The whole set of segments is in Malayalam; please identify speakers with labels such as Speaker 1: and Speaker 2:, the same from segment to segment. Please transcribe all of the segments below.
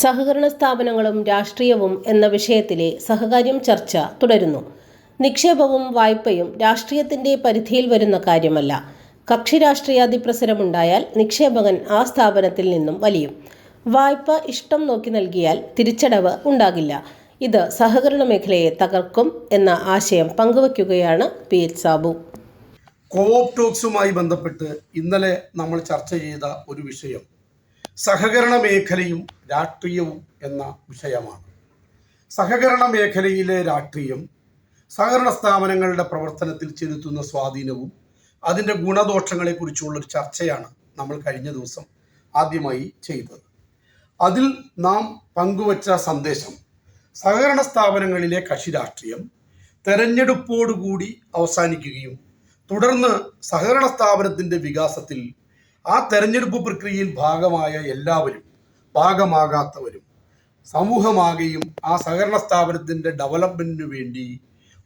Speaker 1: സഹകരണ സ്ഥാപനങ്ങളും രാഷ്ട്രീയവും എന്ന വിഷയത്തിലെ സഹകാര്യം ചർച്ച തുടരുന്നു. നിക്ഷേപവും വായ്പയും രാഷ്ട്രീയത്തിന്റെ പരിധിയിൽ വരുന്ന കാര്യമല്ല. കക്ഷി രാഷ്ട്രീയാതിപ്രസരമുണ്ടായാൽ നിക്ഷേപകൻ ആ സ്ഥാപനത്തിൽ നിന്നും വലിയും. വായ്പ ഇഷ്ടം നോക്കി നൽകിയാൽ തിരിച്ചടവ് ഉണ്ടാകില്ല. ഇത് സഹകരണ മേഖലയെ തകർക്കും എന്ന ആശയം പങ്കുവയ്ക്കുകയാണ് പി എച്ച് സാബു.
Speaker 2: കോവോപ് ടോക്സുമായി ബന്ധപ്പെട്ട് ഇന്നലെ നമ്മൾ ചർച്ച ചെയ്ത ഒരു വിഷയം. സഹകരണ മേഖലയും രാഷ്ട്രീയവും എന്ന വിഷയമാണ്. സഹകരണ മേഖലയിലെ രാഷ്ട്രീയം സഹകരണ സ്ഥാപനങ്ങളുടെ പ്രവർത്തനത്തിൽ ചെലുത്തുന്ന സ്വാധീനവും അതിന്റെ ഗുണദോഷങ്ങളെക്കുറിച്ചുള്ള ഒരു ചർച്ചയാണ് നമ്മൾ കഴിഞ്ഞ ദിവസം ആദ്യമായി ചെയ്തത്. അതിൽ നാം പങ്കുവച്ച സന്ദേശം സഹകരണ സ്ഥാപനങ്ങളിലെ കക്ഷി രാഷ്ട്രീയം തെരഞ്ഞെടുപ്പോടുകൂടി അവസാനിക്കുകയും തുടർന്ന് സഹകരണ സ്ഥാപനത്തിന്റെ വികാസത്തിൽ ആ തെരഞ്ഞെടുപ്പ് പ്രക്രിയയിൽ ഭാഗമായ എല്ലാവരും ഭാഗമാകാത്തവരും സമൂഹമാകെയും ആ സഹകരണ സ്ഥാപനത്തിന്റെ ഡെവലപ്മെന്റിനു വേണ്ടി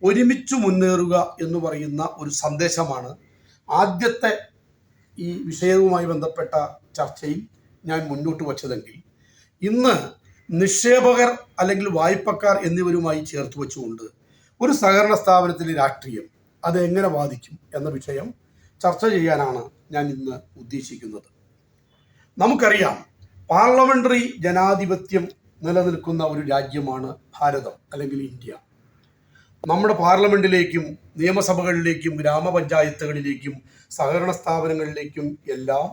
Speaker 2: ഒരുമിച്ച് മുന്നേറുക എന്ന് പറയുന്ന ഒരു സന്ദേശമാണ് ആദ്യത്തെ ഈ വിഷയവുമായി ബന്ധപ്പെട്ട ചർച്ചയിൽ ഞാൻ മുന്നോട്ട് വച്ചതെങ്കിൽ ഇന്ന് നിക്ഷേപകർ അല്ലെങ്കിൽ വായ്പക്കാർ എന്നിവരുമായി ചേർത്ത് വെച്ചുകൊണ്ട് ഒരു സഹകരണ സ്ഥാപനത്തിലെ രാഷ്ട്രീയം അത് എങ്ങനെ ബാധിക്കും എന്ന വിഷയം ചർച്ച ചെയ്യാനാണ് ഞാൻ ഇന്ന് ഉദ്ദേശിക്കുന്നത്. നമുക്കറിയാം പാർലമെന്ററി ജനാധിപത്യം നിലനിൽക്കുന്ന ഒരു രാജ്യമാണ് ഭാരതം അല്ലെങ്കിൽ ഇന്ത്യ. നമ്മുടെ പാർലമെന്റിലേക്കും നിയമസഭകളിലേക്കും ഗ്രാമപഞ്ചായത്തുകളിലേക്കും സഹകരണ സ്ഥാപനങ്ങളിലേക്കും എല്ലാം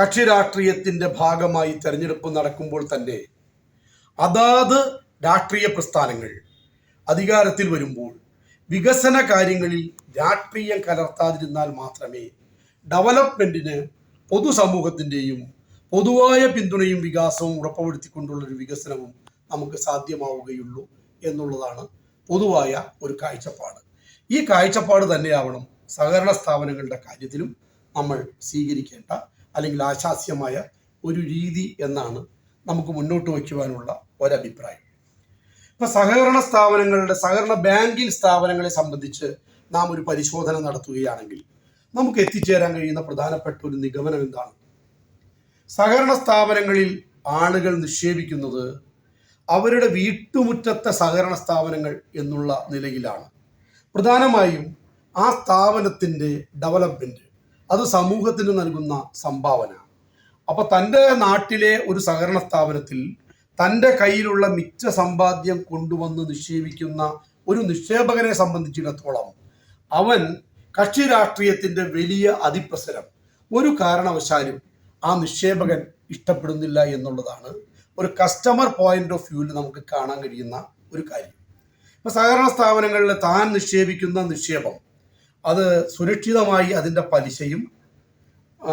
Speaker 2: കക്ഷി രാഷ്ട്രീയത്തിന്റെ ഭാഗമായി തെരഞ്ഞെടുപ്പ് നടക്കുമ്പോൾ തന്നെ അതാത് രാഷ്ട്രീയ പ്രസ്ഥാനങ്ങൾ അധികാരത്തിൽ വരുമ്പോൾ വികസന കാര്യങ്ങളിൽ രാഷ്ട്രീയം കലർത്താതിരുന്നാൽ മാത്രമേ ഡെവലപ്മെന്റിന് പൊതുസമൂഹത്തിന്റെയും പൊതുവായ പിന്തുണയും വികാസവും ഉറപ്പുവരുത്തിക്കൊണ്ടുള്ള ഒരു വികസനവും നമുക്ക് സാധ്യമാവുകയുള്ളൂ എന്നുള്ളതാണ് പൊതുവായ ഒരു കാഴ്ചപ്പാട്. ഈ കാഴ്ചപ്പാട് തന്നെയാവണം സഹകരണ സ്ഥാപനങ്ങളുടെ കാര്യത്തിലും നമ്മൾ സ്വീകരിക്കേണ്ട അല്ലെങ്കിൽ ആശാസ്യമായ ഒരു രീതി എന്നാണ് നമുക്ക് മുന്നോട്ട് വയ്ക്കുവാനുള്ള ഒരഭിപ്രായം. ഇപ്പൊ സഹകരണ സ്ഥാപനങ്ങളുടെ സഹകരണ ബാങ്കിങ് സ്ഥാപനങ്ങളെ സംബന്ധിച്ച് നാം ഒരു പരിശോധന നടത്തുകയാണെങ്കിൽ നമുക്ക് എത്തിച്ചേരാൻ കഴിയുന്ന പ്രധാനപ്പെട്ട ഒരു നിഗമനം എന്താണ്? സഹകരണ സ്ഥാപനങ്ങളിൽ ആളുകൾ നിക്ഷേപിക്കുന്നത് അവരുടെ വീട്ടുമുറ്റത്തെ സഹകരണ സ്ഥാപനങ്ങൾ എന്നുള്ള നിലയിലാണ്. പ്രധാനമായും ആ സ്ഥാപനത്തിന്റെ ഡെവലപ്മെന്റ് അത് സമൂഹത്തിന് നൽകുന്ന സംഭാവന. അപ്പോൾ തന്റെ നാട്ടിലെ ഒരു സഹകരണ സ്ഥാപനത്തിൽ തന്റെ കയ്യിലുള്ള മിച്ച സമ്പാദ്യം കൊണ്ടുവന്ന് നിക്ഷേപിക്കുന്ന ഒരു നിക്ഷേപകനെ സംബന്ധിച്ചിടത്തോളം അവൻ കക്ഷി രാഷ്ട്രീയത്തിന്റെ വലിയ അതിപ്രസരം ഒരു കാരണവശാലും ആ നിക്ഷേപകൻ ഇഷ്ടപ്പെടുന്നില്ല എന്നുള്ളതാണ് ഒരു കസ്റ്റമർ പോയിന്റ് ഓഫ് വ്യൂവിൽ നമുക്ക് കാണാൻ കഴിയുന്ന ഒരു കാര്യം. ഇപ്പം സഹകരണ സ്ഥാപനങ്ങളിൽ താൻ നിക്ഷേപിക്കുന്ന നിക്ഷേപം അത് സുരക്ഷിതമായി അതിന്റെ പലിശയും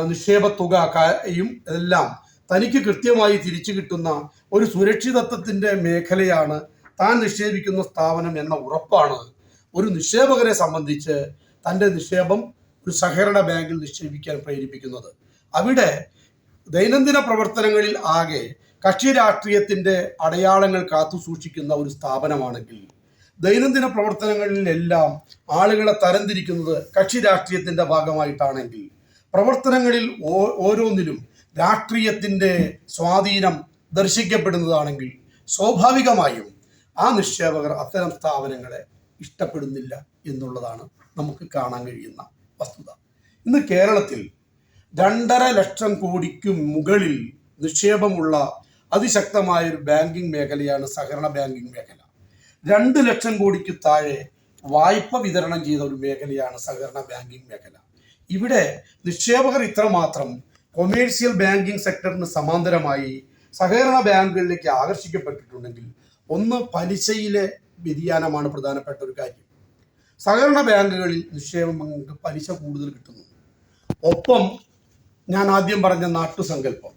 Speaker 2: നിക്ഷേപ തുക കായും എല്ലാം തനിക്ക് കൃത്യമായി തിരിച്ചു കിട്ടുന്ന ഒരു സുരക്ഷിതത്വത്തിന്റെ മേഖലയാണ് താൻ നിക്ഷേപിക്കുന്ന സ്ഥാപനം എന്ന ഉറപ്പാണ് ഒരു നിക്ഷേപകരെ സംബന്ധിച്ച് തന്റെ നിക്ഷേപം ഒരു സഹകരണ ബാങ്കിൽ നിക്ഷേപിക്കാൻ പ്രേരിപ്പിക്കുന്നത്. അവിടെ ദൈനംദിന പ്രവർത്തനങ്ങളിൽ ആകെ കക്ഷി രാഷ്ട്രീയത്തിന്റെ അടയാളങ്ങൾ കാത്തു സൂക്ഷിക്കുന്ന ഒരു സ്ഥാപനമാണെങ്കിൽ ദൈനംദിന പ്രവർത്തനങ്ങളിലെല്ലാം ആളുകളെ തരംതിരിക്കുന്നത് കക്ഷി രാഷ്ട്രീയത്തിന്റെ ഭാഗമായിട്ടാണെങ്കിൽ പ്രവർത്തനങ്ങളിൽ ഓരോന്നിലും രാഷ്ട്രീയത്തിന്റെ സ്വാധീനം ദർശിക്കപ്പെടുന്നതാണെങ്കിൽ സ്വാഭാവികമായും ആ നിക്ഷേപകർ അത്തരം സ്ഥാപനങ്ങളെ ഇഷ്ടപ്പെടുന്നില്ല എന്നുള്ളതാണ്. നമുക്ക് കാണാൻ കഴിയുന്ന വസ്തുത. ഇന്ന് കേരളത്തിൽ രണ്ടര ലക്ഷം കോടിക്ക് മുകളിൽ നിക്ഷേപമുള്ള അതിശക്തമായ ഒരു ബാങ്കിങ് മേഖലയാണ് സഹകരണ ബാങ്കിങ് മേഖല. രണ്ട് ലക്ഷം കോടിക്ക് താഴെ വായ്പ വിതരണം ചെയ്ത ഒരു മേഖലയാണ് സഹകരണ ബാങ്കിങ് മേഖല. ഇവിടെ നിക്ഷേപകർ ഇത്രമാത്രം കൊമേഴ്സ്യൽ ബാങ്കിങ് സെക്ടറിന് സമാന്തരമായി സഹകരണ ബാങ്കുകളിലേക്ക് ആകർഷിക്കപ്പെട്ടിട്ടുണ്ടെങ്കിൽ ഒന്ന് പലിശയിലെ വ്യതിയാനമാണ് പ്രധാനപ്പെട്ട ഒരു കാര്യം. സഹകരണ ബാങ്കുകളിൽ നിക്ഷേപം നിക്ഷേപങ്ങൾക്ക് പലിശ കൂടുതൽ കിട്ടുന്നു ഒപ്പം ഞാൻ ആദ്യം പറഞ്ഞ നാട്ടുസങ്കല്പം.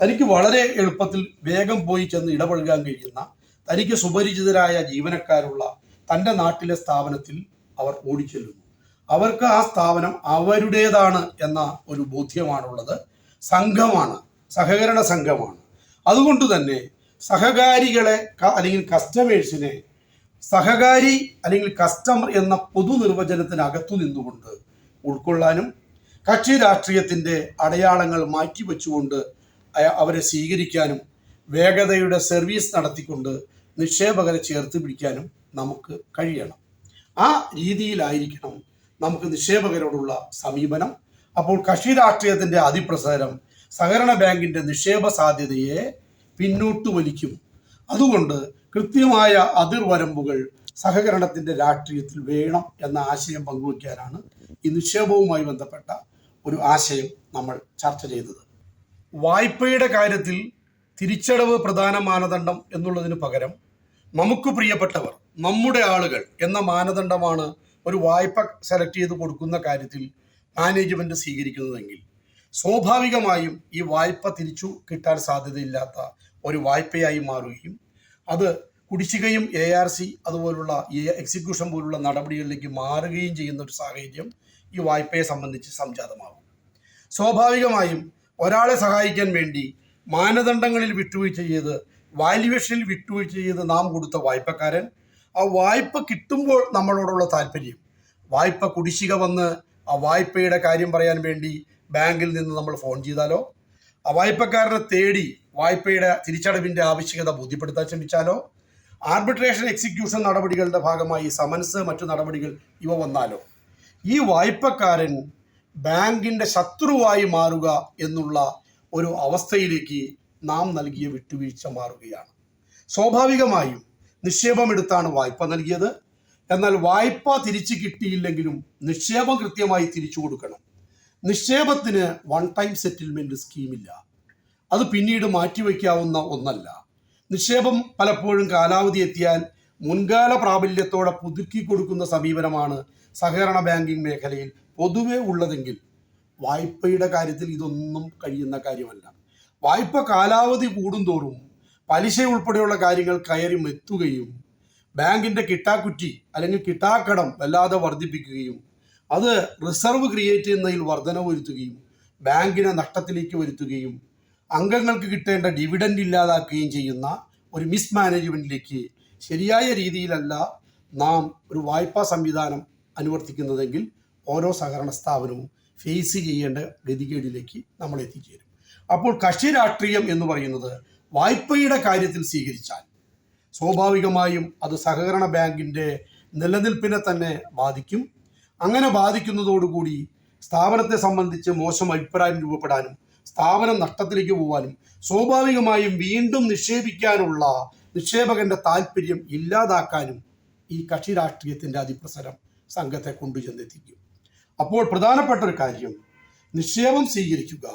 Speaker 2: തനിക്ക് വളരെ എളുപ്പത്തിൽ വേഗം പോയി ചെന്ന് ഇടപഴകാൻ കഴിയുന്ന തനിക്ക് സുപരിചിതരായ ജീവനക്കാരുള്ള തന്റെ നാട്ടിലെ സ്ഥാപനത്തിൽ അവർ ഓടിച്ചെല്ലുന്നു. അവർക്ക് ആ സ്ഥാപനം അവരുടേതാണ് എന്ന ഒരു ബോധ്യമാണുള്ളത്. സംഘമാണ് സഹകരണ സംഘമാണ്. അതുകൊണ്ട് തന്നെ സഹകാരികളെ അല്ലെങ്കിൽ കസ്റ്റമേഴ്സിനെ സഹകാരി അല്ലെങ്കിൽ കസ്റ്റമർ എന്ന പൊതു നിർവചനത്തിനകത്തു നിന്നുകൊണ്ട് ഉൾക്കൊള്ളാനും കക്ഷി രാഷ്ട്രീയത്തിന്റെ അടയാളങ്ങൾ മാറ്റിവെച്ചുകൊണ്ട് അവരെ സ്വീകരിക്കാനും വേഗതയുടെ സർവീസ് നടത്തിക്കൊണ്ട് നിക്ഷേപകരെ ചേർത്ത് പിടിക്കാനും നമുക്ക് കഴിയണം. ആ രീതിയിലായിരിക്കണം നമുക്ക് നിക്ഷേപകരോടുള്ള സമീപനം. അപ്പോൾ കക്ഷി രാഷ്ട്രീയത്തിന്റെ അതിപ്രസാരം സഹകരണ ബാങ്കിന്റെ നിക്ഷേപ സാധ്യതയെ പിന്നോട്ട് വലിക്കും. അതുകൊണ്ട് കൃത്യമായ അതിർവരമ്പുകൾ സഹകരണത്തിന്റെ രാഷ്ട്രീയത്തിൽ വേണം എന്ന ആശയം പങ്കുവയ്ക്കാനാണ് ഈ നിക്ഷേപവുമായി ബന്ധപ്പെട്ട ഒരു ആശയം നമ്മൾ ചർച്ച ചെയ്തത്. വായ്പയുടെ കാര്യത്തിൽ തിരിച്ചടവ് പ്രധാന മാനദണ്ഡം എന്നുള്ളതിന് പകരം നമുക്ക് പ്രിയപ്പെട്ടവർ നമ്മുടെ ആളുകൾ എന്ന മാനദണ്ഡമാണ് ഒരു വായ്പ സെലക്ട് ചെയ്ത് കൊടുക്കുന്ന കാര്യത്തിൽ മാനേജ്മെന്റ് സ്വീകരിക്കുന്നതെങ്കിൽ സ്വാഭാവികമായും ഈ വായ്പ തിരിച്ചു കിട്ടാൻ സാധ്യതയില്ലാത്ത ഒരു വായ്പയായി മാറുകയും അത് കുടിശ്ശികയും എ ആർ സി അതുപോലുള്ള എക്സിക്യൂഷൻ പോലുള്ള നടപടികളിലേക്ക് മാറുകയും ചെയ്യുന്ന ഒരു സാഹചര്യം ഈ വായ്പയെ സംബന്ധിച്ച് സംജാതമാകും. സ്വാഭാവികമായും ഒരാളെ സഹായിക്കാൻ വേണ്ടി മാനദണ്ഡങ്ങളിൽ വിട്ടുവീഴ്ച ചെയ്ത് വാല്യുവേഷനിൽ വിട്ടുവീഴ്ച ചെയ്ത് നാം കൊടുത്ത വായ്പക്കാരൻ ആ വായ്പ കിട്ടുമ്പോൾ നമ്മളോടുള്ള താല്പര്യം വായ്പ കുടിശ്ശിക വന്ന് ആ വായ്പയുടെ കാര്യം പറയാൻ വേണ്ടി ബാങ്കിൽ നിന്ന് നമ്മൾ ഫോൺ ചെയ്താലോ വായ്പക്കാരനെ തേടി വായ്പയുടെ തിരിച്ചടവിന്റെ ആവശ്യകത ബോധ്യപ്പെടുത്താൻ ശ്രമിച്ചാലോ? ആർബിട്രേഷൻ എക്സിക്യൂഷൻ നടപടികളുടെ ഭാഗമായി സമൻസ് മറ്റു നടപടികൾ ഇവ വന്നാലോ? ഈ വായ്പക്കാരൻ ബാങ്കിന്റെ ശത്രുവായി മാറുക എന്നുള്ള ഒരു അവസ്ഥയിലേക്ക് നാം നൽകിയ വിട്ടുവീഴ്ച മാറുകയാണ്. സ്വാഭാവികമായും നിക്ഷേപമെടുത്താണ് വായ്പ നൽകിയത്. എന്നാൽ വായ്പ തിരിച്ചു കിട്ടിയില്ലെങ്കിലും നിക്ഷേപം കൃത്യമായി തിരിച്ചു കൊടുക്കണം. നിക്ഷേപത്തിന് വൺ ടൈം സെറ്റിൽമെന്റ് സ്കീമില്ല അത് പിന്നീട് മാറ്റിവെക്കാവുന്ന ഒന്നല്ല. നിക്ഷേപം പലപ്പോഴും കാലാവധി എത്തിയാൽ മുൻകാല പ്രാബല്യത്തോടെ പുതുക്കി കൊടുക്കുന്ന സമീപനമാണ് സഹകരണ ബാങ്കിംഗ് മേഖലയിൽ പൊതുവെ ഉള്ളതെങ്കിൽ വായ്പയുടെ കാര്യത്തിൽ ഇതൊന്നും കഴിയുന്ന കാര്യമല്ല. വായ്പ കാലാവധി കൂടുന്തോറും പലിശ ഉൾപ്പെടെയുള്ള കാര്യങ്ങൾ കയറി മെത്തുകയും ബാങ്കിന്റെ കിട്ടാക്കുറ്റി അല്ലെങ്കിൽ കിട്ടാക്കടം വല്ലാതെ വർദ്ധിപ്പിക്കുകയും അത് റിസർവ് ക്രിയേറ്റ് ചെയ്യുന്നതിൽ വർധന വരുത്തുകയും ബാങ്കിനെ നഷ്ടത്തിലേക്ക് വരുത്തുകയും അംഗങ്ങൾക്ക് കിട്ടേണ്ട ഡിവിഡൻഡ് ഇല്ലാതാക്കുകയും ചെയ്യുന്ന ഒരു മിസ് മാനേജ്മെന്റിലേക്ക് ശരിയായ രീതിയിലല്ല നാം ഒരു വായ്പാ സംവിധാനം അനുവർത്തിക്കുന്നതെങ്കിൽ ഓരോ സഹകരണ സ്ഥാപനവും ഫേസ് ചെയ്യേണ്ട ഗതികേടിലേക്ക് നമ്മൾ എത്തിച്ചേരും. അപ്പോൾ കക്ഷി രാഷ്ട്രീയം എന്ന് പറയുന്നത് വായ്പയുടെ കാര്യത്തിൽ സ്വീകരിച്ചാൽ സ്വാഭാവികമായും അത് സഹകരണ ബാങ്കിന്റെ നിലനിൽപ്പിനെ തന്നെ ബാധിക്കും. അങ്ങനെ ബാധിക്കുന്നതോടുകൂടി സ്ഥാപനത്തെ സംബന്ധിച്ച് മോശം അഭിപ്രായം രൂപപ്പെടാനും സ്ഥാപനം നഷ്ടത്തിലേക്ക് പോകാനും സ്വാഭാവികമായും വീണ്ടും നിക്ഷേപിക്കാനുള്ള നിക്ഷേപകന്റെ താല്പര്യം ഇല്ലാതാക്കാനും ഈ കക്ഷി രാഷ്ട്രീയത്തിന്റെ അതിപ്രസരം സംഘത്തെ കൊണ്ടുചെന്നെത്തിക്കും. അപ്പോൾ പ്രധാനപ്പെട്ട ഒരു കാര്യം നിക്ഷേപം സ്വീകരിക്കുക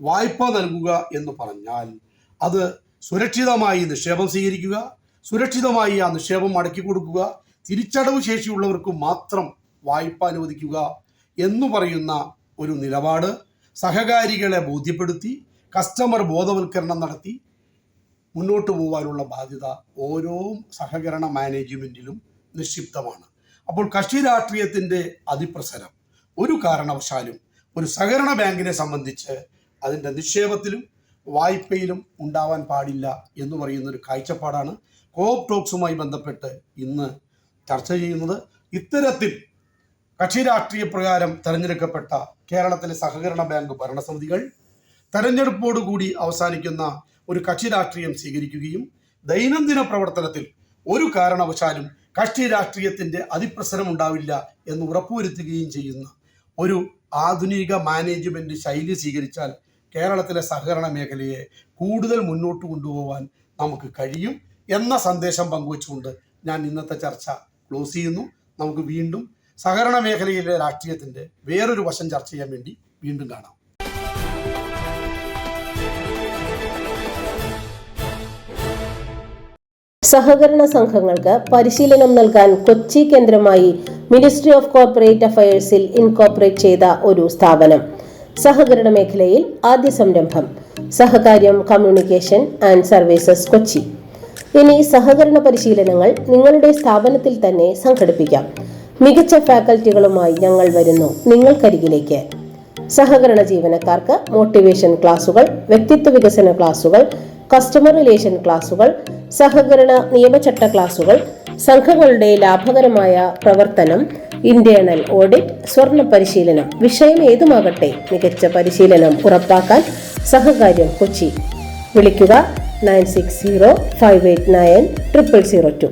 Speaker 2: വായ്പ നൽകുക എന്ന് പറഞ്ഞാൽ അത് സുരക്ഷിതമായി നിക്ഷേപം സ്വീകരിക്കുക സുരക്ഷിതമായി ആ നിക്ഷേപം മടക്കി കൊടുക്കുക തിരിച്ചടവ് ശേഷിയുള്ളവർക്ക് മാത്രം വായ്പ അനുവദിക്കുക എന്നു പറയുന്ന ഒരു നിലപാട് സഹകാരികളെ ബോധ്യപ്പെടുത്തി കസ്റ്റമർ ബോധവൽക്കരണം നടത്തി മുന്നോട്ട് പോകാനുള്ള ബാധ്യത ഓരോ സഹകരണ മാനേജ്മെന്റിലും നിക്ഷിപ്തമാണ്. അപ്പോൾ കക്ഷി രാഷ്ട്രീയത്തിന്റെ അതിപ്രസരം ഒരു കാരണവശാലും ഒരു സഹകരണ ബാങ്കിനെ സംബന്ധിച്ച് അതിന്റെ നിക്ഷേപത്തിലും വായ്പയിലും ഉണ്ടാവാൻ പാടില്ല എന്ന് പറയുന്ന ഒരു കാഴ്ചപ്പാടാണ്. കോപ്പ് ടോക്സുമായി ബന്ധപ്പെട്ട് ഇന്ന് ചർച്ച ചെയ്യുന്നത് ഇത്തരത്തിൽ കക്ഷി രാഷ്ട്രീയ പ്രകാരം തെരഞ്ഞെടുക്കപ്പെട്ട കേരളത്തിലെ സഹകരണ ബാങ്ക് ഭരണസമിതികൾ തെരഞ്ഞെടുപ്പോടുകൂടി അവസാനിക്കുന്ന ഒരു കക്ഷി രാഷ്ട്രീയം സ്വീകരിക്കുകയും ദൈനംദിന പ്രവർത്തനത്തിൽ ഒരു കാരണവശാലും കക്ഷി രാഷ്ട്രീയത്തിന്റെ അതിപ്രസരം ഉണ്ടാവില്ല എന്ന് ഉറപ്പുവരുത്തുകയും ചെയ്യുന്ന ഒരു ആധുനിക മാനേജ്മെന്റ് ശൈലി സ്വീകരിച്ചാൽ കേരളത്തിലെ സഹകരണ മേഖലയെ കൂടുതൽ മുന്നോട്ട് കൊണ്ടുപോകാൻ നമുക്ക് കഴിയും എന്ന സന്ദേശം പങ്കുവച്ചുകൊണ്ട് ഞാൻ ഇന്നത്തെ ചർച്ച ക്ലോസ് ചെയ്യുന്നു. നമുക്ക് വീണ്ടും സഹകരണ മേഖലയിലെ രാഷ്ട്രീയത്തിന്റെ വേറൊരു വശം ചർച്ച ചെയ്യാൻ വേണ്ടി വീണ്ടും കാണാം.
Speaker 1: സഹകരണ സംഘങ്ങൾക്ക് പരിശീലനം നൽകാൻ കൊച്ചി കേന്ദ്രമായി മിനിസ്ട്രി ഓഫ് കോർപ്പറേറ്റ് അഫയേഴ്സിൽ ഇൻകോർപ്പറേറ്റ് ചെയ്ത ഒരു സ്ഥാപനം. സഹകരണ മേഖലയിൽ ആദ്യ സംരംഭം. Sahakaryam communication and services Kochi. ഇനി സഹകരണ പരിശീലനങ്ങൾ നിങ്ങളുടെ സ്ഥാപനത്തിൽ തന്നെ സംഘടിപ്പിക്കാം. മികച്ച ഫാക്കൽറ്റികളുമായി ഞങ്ങൾ വരുന്നു നിങ്ങൾക്കരികിലേക്ക്. സഹകരണ ജീവനക്കാർക്ക് മോട്ടിവേഷൻ ക്ലാസുകൾ വ്യക്തിത്വ വികസന ക്ലാസുകൾ കസ്റ്റമർ റിലേഷൻ ക്ലാസുകൾ സഹകരണ നിയമചട്ട ക്ലാസുകൾ സംഘങ്ങളുടെ ലാഭകരമായ പ്രവർത്തനം ഇന്റേണൽ ഓഡിറ്റ് സ്വർണ പരിശീലനം വിഷയം ഏതുമാകട്ടെ മികച്ച പരിശീലനം ഉറപ്പാക്കാൻ സഹകാര്യം കൊച്ചി. വിളിക്കുക nine six zero five eight nine triple zero two.